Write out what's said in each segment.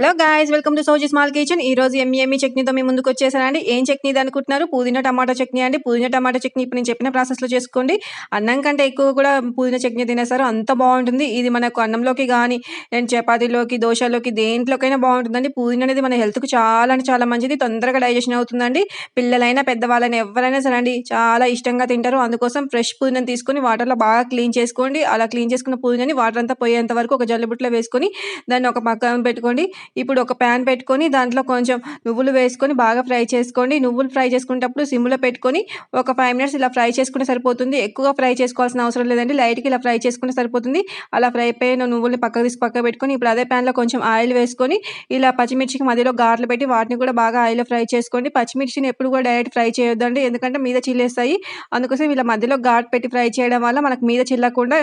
Hello guys welcome to Soji small kitchen ఈ రోజు ఎమ్మి ఎమ్మి చట్నీతో మీ ముందుకు వచ్చేసానండి. ఏం చట్నీ అనుకుంటున్నారు? పుదీనా టమాటా చట్నీ అండి. పుదీనా టమాటా చట్నీ ఇప్పుడు నేను చెప్పిన ప్రాసెస్లో చేసుకోండి. అన్నం కంటే ఎక్కువ కూడా పుదీనా చట్నీ తినేస్తారు. అంత బాగుంటుంది. ఇది మనకు అన్నంలోకి కానీ నేను చపాతీలోకి దోశలోకి దేంట్లోకైనా బాగుంటుందండి. పుదీనా అనేది మన హెల్త్కు చాలా అంటే చాలా మంచిది. తొందరగా డైజెషన్ అవుతుందండి. పిల్లలైనా పెద్దవాళ్ళైనా ఎవరైనా సరే అండి చాలా ఇష్టంగా తింటారు. అందుకోసం ఫ్రెష్ పుదీనాని తీసుకొని వాటర్లో బాగా క్లీన్ చేసుకోండి. అలా క్లీన్ చేసుకున్న పుదీనాని వాటర్ అంతా పోయేంత వరకు ఒక జల్లుబుట్లో వేసుకొని దాన్ని ఒక పక్కన పెట్టుకోండి. ఇప్పుడు ఒక ప్యాన్ పెట్టుకొని దాంట్లో కొంచెం నువ్వులు వేసుకొని బాగా ఫ్రై చేసుకోండి. నువ్వులు ఫ్రై చేసుకునేటప్పుడు సిమ్లో పెట్టుకొని ఒక ఫైవ్ మినిట్స్ ఇలా ఫ్రై చేసుకుంటే సరిపోతుంది. ఎక్కువగా ఫ్రై చేసుకోవాల్సిన అవసరం లేదండి. లైట్కి ఇలా ఫ్రై చేసుకుంటే సరిపోతుంది. అలా ఫ్రై అయిపోయిన నువ్వుల్ని పక్కకు తీసి పక్కకు పెట్టుకొని ఇప్పుడు అదే ప్యాన్లో కొంచెం ఆయిల్ వేసుకొని ఇలా పచ్చిమిర్చికి మధ్యలో గాట్లు పెట్టి వాటిని కూడా బాగా ఆయిల్లో ఫ్రై చేసుకోండి. పచ్చిమిర్చిని ఎప్పుడు కూడా డైరెక్ట్ ఫ్రై చేయొద్దండి. ఎందుకంటే మీద చిల్లేస్తాయి. అందుకోసం ఇలా మధ్యలో ఘాట్ పెట్టి ఫ్రై చేయడం వల్ల మనకు మీద చిల్లకుండా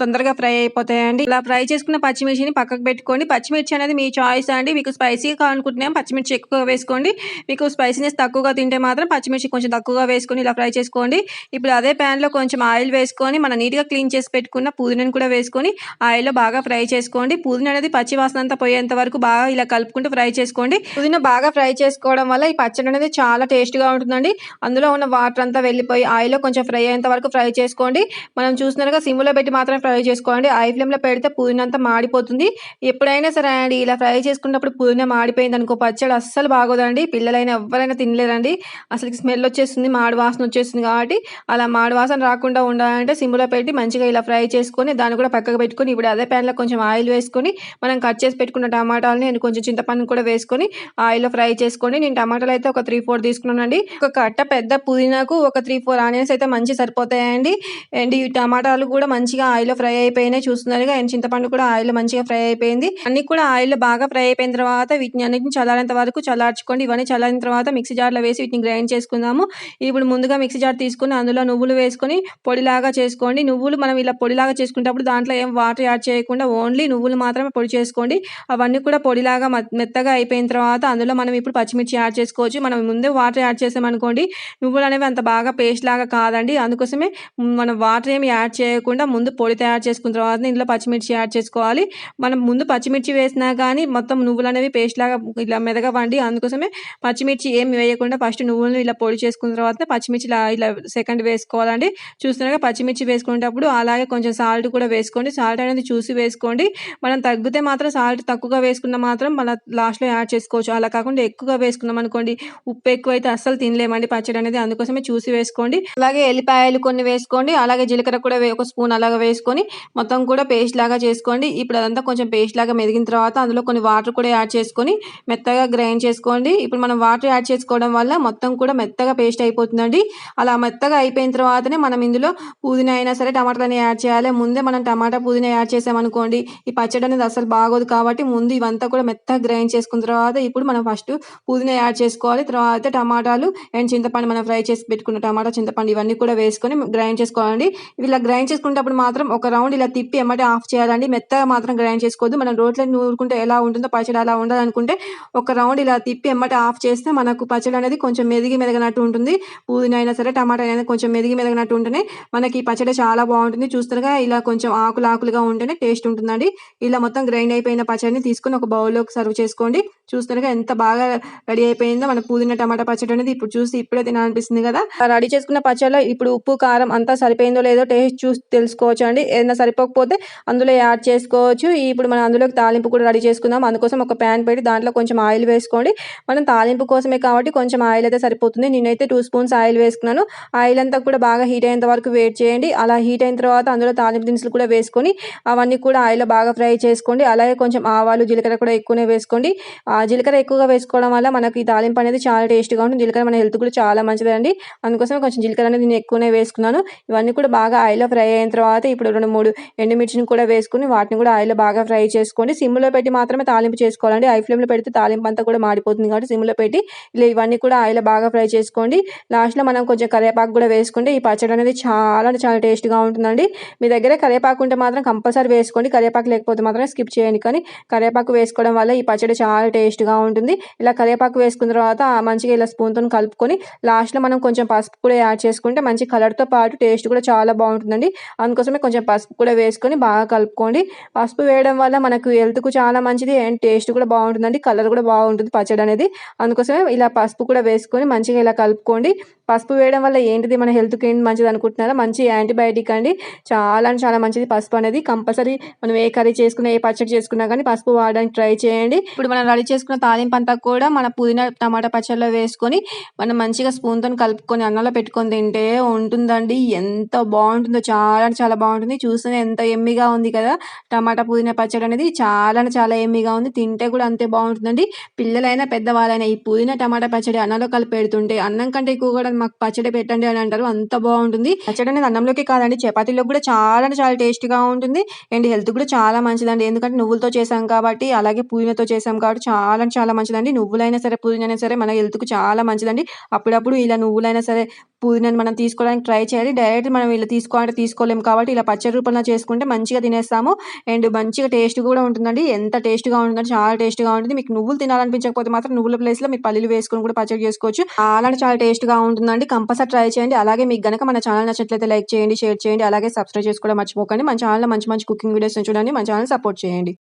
తొందరగా ఫ్రై అయిపోతాయండి. ఇలా ఫ్రై చేసుకున్న పచ్చిమిర్చిని పక్కకు పెట్టుకోండి పచ్చిమిర్చి అనేది మీ చాయిస్ అండి మీకు స్పైసీగా కావాలనుకుంటున్నాం పచ్చిమిర్చి ఎక్కువగా వేసుకోండి. మీకు స్పైసీనెస్ తక్కువగా తింటే మాత్రం పచ్చిమిర్చి కొంచెం తక్కువగా వేసుకొని ఇలా ఫ్రై చేసుకోండి. ఇప్పుడు అదే ప్యాన్లో కొంచెం ఆయిల్ వేసుకొని మనం నీట్గా క్లీన్ చేసి పెట్టుకున్న పుదీనాని కూడా వేసుకొని ఆయిల్లో బాగా ఫ్రై చేసుకోండి. పుదీనా అనేది పచ్చి వాసన అంతా పోయేంత వరకు బాగా ఇలా కలుపుకుంటూ ఫ్రై చేసుకోండి. పుదీనా బాగా ఫ్రై చేసుకోవడం వల్ల ఈ పచ్చడి అనేది చాలా టేస్ట్గా ఉంటుందండి. అందులో ఉన్న వాటర్ అంతా వెళ్ళిపోయి ఆయిల్లో కొంచెం ఫ్రై అయ్యేంత వరకు ఫ్రై చేసుకోండి. మనం చూసినారుగా సిమ్లో పెట్టి మాత్రం ఫ్రై చేసుకోండి. ఐ ఫ్లేమ్లో పెడితే పుదీనా అంతా మాడిపోతుంది. ఎప్పుడైనా సరే అండి ఇలా ఫ్రై చేసుకున్నప్పుడు పుదీనా మాడిపోయింది అనుకో పచ్చడి అస్సలు బాగోదండి. పిల్లలైనా ఎవరైనా తినలేరండి. అసలు స్మెల్ వచ్చేస్తుంది మాడి వాసన వచ్చేస్తుంది కాబట్టి అలా మాడి వాసన రాకుండా ఉండాలంటే సిమ్లో పెట్టి మంచిగా ఇలా ఫ్రై చేసుకొని దాన్ని కూడా పక్కకు పెట్టుకొని ఇప్పుడు అదే ప్యాన్లో కొంచెం ఆయిల్ వేసుకొని మనం కట్ చేసి పెట్టుకున్న టమాటాలని నేను కొంచెం చింతపండు కూడా వేసుకొని ఆయిల్లో ఫ్రై చేసుకొని నేను టమాటాలు అయితే ఒక త్రీ ఫోర్ తీసుకున్నానండి. ఒక కట్ట పెద్ద పుదీనాకు ఒక త్రీ ఫోర్ ఆనియన్స్ అయితే మంచి సరిపోతాయండి. అండ్ ఈ టమాటాలు కూడా మంచిగా ఆయిల్లో ఫ్రై అయిపోయినాయి చూస్తున్నారుగా అండ్ చింతపండు కూడా ఆయిల్ మంచిగా ఫ్రై అయిపోయింది. అన్ని కూడా ఆయిల్లో బాగా ఫ్రై అయిపోయిన తర్వాత వీటిని అన్నిటిని చల్లారేంత వరకు చల్లార్చుకోండి. ఇవన్నీ చల్లారిన తర్వాత మిక్సీ జార్లో వేసి వీటిని గ్రైండ్ చేసుకుందాము. ఇప్పుడు ముందుగా మిక్సీ జార్ తీసుకుని అందులో నువ్వులు వేసుకొని పొడిలాగా చేసుకోండి. నువ్వులు మనం ఇలా పొడిలాగా చేసుకునేటప్పుడు దాంట్లో ఏం వాటర్ యాడ్ చేయకుండా ఓన్లీ నువ్వులు మాత్రమే పొడి చేసుకోండి. అవన్నీ కూడా పొడిలాగా మెత్తగా అయిపోయిన తర్వాత అందులో మనం ఇప్పుడు పచ్చిమిర్చి యాడ్ చేసుకోవచ్చు. మనం ముందే వాటర్ యాడ్ చేసామనుకోండి నువ్వులు అనేవి అంత బాగా పేస్ట్ లాగా కాదండి. అందుకోసమే మనం వాటర్ ఏమి యాడ్ చేయకుండా ముందు పొడి తయారు చేసుకున్న తర్వాత ఇందులో పచ్చిమిర్చి యాడ్ చేసుకోవాలి. మనం ముందు పచ్చిమిర్చి వేసినా కానీ మొత్తం నువ్వులు అనేవి పేస్ట్ లాగా ఇలా మెదగవండి అందుకోసమే పచ్చిమిర్చి ఏమి వేయకుండా ఫస్ట్ నువ్వులను ఇలా పొడి చేసుకున్న తర్వాత పచ్చిమిర్చి ఇలా ఇలా సెకండ్ వేసుకోవాలండి. చూస్తున్నాక పచ్చిమిర్చి వేసుకునేటప్పుడు అలాగే కొంచెం సాల్ట్ కూడా వేసుకోండి. సాల్ట్ అనేది చూసి వేసుకోండి. మనం తగ్గితే మాత్రం సాల్ట్ తక్కువగా వేసుకున్న మాత్రం మన లాస్ట్లో యాడ్ చేసుకోవచ్చు. అలా కాకుండా ఎక్కువగా వేసుకున్నాం అనుకోండి ఉప్పు ఎక్కువైతే అస్సలు తినలేమండి పచ్చడి అనేది. అందుకోసమే చూసి వేసుకోండి. అలాగే ఎల్లిపాయలు కొన్ని వేసుకోండి. అలాగే జీలకర్ర కూడా ఒక స్పూన్ అలాగా వేసుకొని మొత్తం కూడా పేస్ట్ లాగా చేసుకోండి. ఇప్పుడు అదంతా కొంచెం పేస్ట్ లాగా మెదిగిన తర్వాత అందులో కొన్ని వాటర్ కూడా యాడ్ చేసుకొని మెత్తగా గ్రైండ్ చేసుకోండి. ఇప్పుడు మనం వాటర్ యాడ్ చేసుకోవడం వల్ల మొత్తం కూడా మెత్తగా పేస్ట్ అయిపోతుందండి. అలా మెత్తగా అయిపోయిన తర్వాతనే మనం ఇందులో పుదీనా అయినా సరే టమాటాలని యాడ్ చేయాలి. ముందే మనం టమాటా పుదీనా యాడ్ చేసామనుకోండి ఈ పచ్చడి అనేది అసలు బాగోదు కాబట్టి ముందు ఇవంతా కూడా మెత్తగా గ్రైండ్ చేసుకున్న తర్వాత ఇప్పుడు మనం ఫస్ట్ పుదీనా యాడ్ చేసుకోవాలి. తర్వాత టమాటాలు అండ్ చింతపండు మనం ఫ్రై చేసి పెట్టుకున్న టమాటా చింతపండు ఇవన్నీ కూడా వేసుకొని గ్రైండ్ చేసుకోవాలండి. ఇలా గ్రైండ్ చేసుకునేటప్పుడు మాత్రం ఒక రౌండ్ ఇలా తిప్పి ఎమ్మటే ఆఫ్ చేయాలండి. మెత్తగా మాత్రం గ్రైండ్ చేసుకోవద్దు. మనం రోట్లో నూరుకుంటే ఎలా ఉంటుందో పచ్చడి అలా ఉండాలనుకుంటే ఒక రౌండ్ ఇలా తిప్పి ఎమ్మట ఆఫ్ చేస్తే మనకు పచ్చడి అనేది కొంచెం మెదిగి మెదగనట్టు ఉంటుంది. పుదీనా అయినా సరే టమాటా అయినా కొంచెం మెదిగి మెదగనట్టు ఉంటేనే మనకి ఈ పచ్చడి చాలా బాగుంటుంది. చూస్తారుగా ఇలా కొంచెం ఆకులు ఆకులుగా ఉంటేనే టేస్ట్ ఉంటుందండి. ఇలా మొత్తం గ్రైండ్ అయిపోయిన పచ్చడిని తీసుకొని ఒక బౌల్లోకి సర్వ్ చేసుకోండి. చూస్తారుగా ఎంత బాగా రెడీ అయిపోయిందో మన పుదీనా టమాటా పచ్చడి అనేది ఇప్పుడు చూసి ఇప్పుడే తినాలనిపిస్తుంది కదా. రెడీ చేసుకున్న పచ్చడిలో ఇప్పుడు ఉప్పు కారం అంతా సరిపోయిందో లేదో టేస్ట్ చూసి తెలుసుకోవచ్చు అండి ఏదైనా సరిపోకపోతే అందులో యాడ్ చేసుకోవచ్చు. ఇప్పుడు మనం అందులోకి తాలింపు కూడా రెడీ చేసుకుందాం. అందుకోసం ఒక ప్యాన్ పెట్టి దాంట్లో కొంచెం ఆయిల్ వేసుకోండి. మనం తాలింపు కోసమే కాబట్టి కొంచెం ఆయిల్ అయితే సరిపోతుంది. నేనైతే టూ స్పూన్స్ ఆయిల్ వేసుకున్నాను. ఆయిల్ అంతా కూడా బాగా హీట్ అయ్యేంత వరకు వెయిట్ చేయండి. అలా హీట్ అయిన తర్వాత అందులో తాలింపు దినుసులు కూడా వేసుకొని అవన్నీ కూడా ఆయిల్లో బాగా ఫ్రై చేసుకోండి. అలాగే కొంచెం ఆవాలు జీలకర్ర కూడా ఎక్కువనే వేసుకోండి. ఆ జీలకర్ర ఎక్కువగా వేసుకోవడం వల్ల మనకి ఈ తాలింపు అనేది చాలా టేస్ట్గా ఉంటుంది. జీలకర్ర మన హెల్త్ కూడా చాలా మంచిదండి. అందుకోసం కొంచెం జీలకర్ర అనేది నేను ఎక్కువనే వేసుకున్నాను. ఇవన్నీ కూడా బాగా ఆయిల్లో ఫ్రై అయిన తర్వాత ఇప్పుడు రెండు మూడు ఎండుమిర్చిని కూడా వేసుకుని వాటిని కూడా ఆయిల్లో బాగా ఫ్రై చేసుకోండి. సిమ్లో పెట్టి మాత్రమే తాలింపు చేసుకోవాలండి. ఐ ఫ్లేమ్లో పెడితే తాలింపు అంతా కూడా మాడిపోతుంది కాబట్టి సిమ్లో పెట్టి ఇలా ఇవన్నీ కూడా ఆయిల్ బాగా ఫ్రై చేసుకోండి. లాస్ట్లో మనం కొంచెం కరివేపాకు కూడా వేసుకుంటే ఈ పచ్చడి అనేది చాలా అంటే చాలా టేస్ట్గా ఉంటుందండి. మీ దగ్గర కరివేపాకు ఉంటే మాత్రం కంపల్సరీ వేసుకోండి. కరివేపాకు లేకపోతే మాత్రం స్కిప్ చేయండి కానీ కరివేపాకు వేసుకోవడం వల్ల ఈ పచ్చడి చాలా టేస్ట్‌గా ఉంటుంది. ఇలా కరివేపాకు వేసుకున్న తర్వాత మంచిగా ఇలా స్పూన్తో కలుపుకొని లాస్ట్‌లో మనం కొంచెం పసుపు కూడా యాడ్ చేసుకుంటే మంచి కలర్‌తో పాటు టేస్ట్ కూడా చాలా బాగుంటుందండి. అందుకోసమే కొంచెం పసుపు కూడా వేసుకొని బాగా కలుపుకోండి. పసుపు వేయడం వల్ల మనకు హెల్త్‌కు చాలా మంచిది అండ్ టేస్ట్ కూడా బాగుంటుందండి కలర్ కూడా బాగుంటుంది పచ్చడి అనేది అందుకోసమే ఇలా పసుపు కూడా వేసుకొని మంచిగా ఇలా కలుపుకోండి. పసుపు వేయడం వల్ల ఏంటిది మన హెల్త్‌కి ఏంటి మంచిది అనుకుంటున్నారా? మంచి యాంటీబయాటిక్ అండి. చాలా అంటే చాలా మంచిది పసుపు అనేది. కంపల్సరీ మనం ఏ కర్రీ చేసుకున్నా, ఏ పచ్చడి చేసుకున్నా కానీ పసుపు వాడడానికి ట్రై చేయండి. ఇప్పుడు మనం రెడీ చేసుకున్న తాలింపంతా కూడా మన పుదీనా, టమాటా పచ్చడిలో వేసుకొని మనం మంచిగా స్పూన్తో కలుపుకొని అన్నంలో పెట్టుకొని తింటే ఉంటుందండి. ఎంత బాగుంటుందో చాలా చాలా బాగుంటుంది చూస్తేనే ఎంత ఎమ్మిగా ఉంది కదా! టమాటా, పుదీనా పచ్చడి అనేది చాలా చాలా ఎమ్మిగా ఉంది. తింటే కూడా అంతే బాగుంటుందండి పిల్లలైనా, పెద్దవాళ్ళైనా ఈ పుదీనా, టమాటా పచ్చడి అన్నంలో కలిపి పెడుతుంటే అన్నం కంటే ఎక్కువ కూడా మాకు పచ్చడి పెట్టండి అని అంటారు. అంత బాగుంటుంది పచ్చడి అనేది అన్నంలోకి కాదండి చపాతీలోకి కూడా చాలా అంటే చాలా టేస్టీగా ఉంటుంది. అండ్ హెల్త్ కూడా చాలా మంచిదండి. ఎందుకంటే నువ్వులతో చేసాం కాబట్టి, అలాగే పుదీనాతో చేసాం కాబట్టి చాలా అంటే చాలా మంచిదండి. నువ్వులైనా సరే, పుదీనా సరే మన హెల్త్‌కు చాలా మంచిదండి. అప్పుడప్పుడు ఇలా నువ్వులైనా సరే, పుదీనాని మనం తీసుకోవడానికి ట్రై చేయాలి. డైరెక్ట్ మనం ఇలా తీసుకోవాలంటే తీసుకోలేము కాబట్టి ఇలా పచ్చడి రూపంలో చేసుకుంటే మంచిగా తినేస్తాము. అండ్ మంచిగా టేస్ట్ కూడా ఉంటుందండి. ఎంత టేస్ట్‌గా ఉంటుందంటే చాలా టేస్ట్‌గా ఉంటుంది. మీకు నువ్వులు తినాలనిపించకపోతే మాత్రం నువ్వుల ప్లేస్‌లో మీరు పల్లీలు వేసుకొని కూడా పచ్చడి చేసుకోవచ్చు. అలాంటి చాలా టేస్ట్‌గా ఉంటుందండి. కంపల్సరీ ట్రై చేయండి. అలాగే మీకు గనక మన ఛానల్ నచ్చినట్లయితే లైక్ చేయండి, షేర్ చేయండి. అలాగే సబ్స్క్రైబ్ చేసుకోవడం మర్చిపోకండి. మన ఛానల్‌లో మంచి మంచి కుకింగ్ వీడియోస్‌ని చూడండి. మన ఛానల్ సపోర్ట్ చేయండి.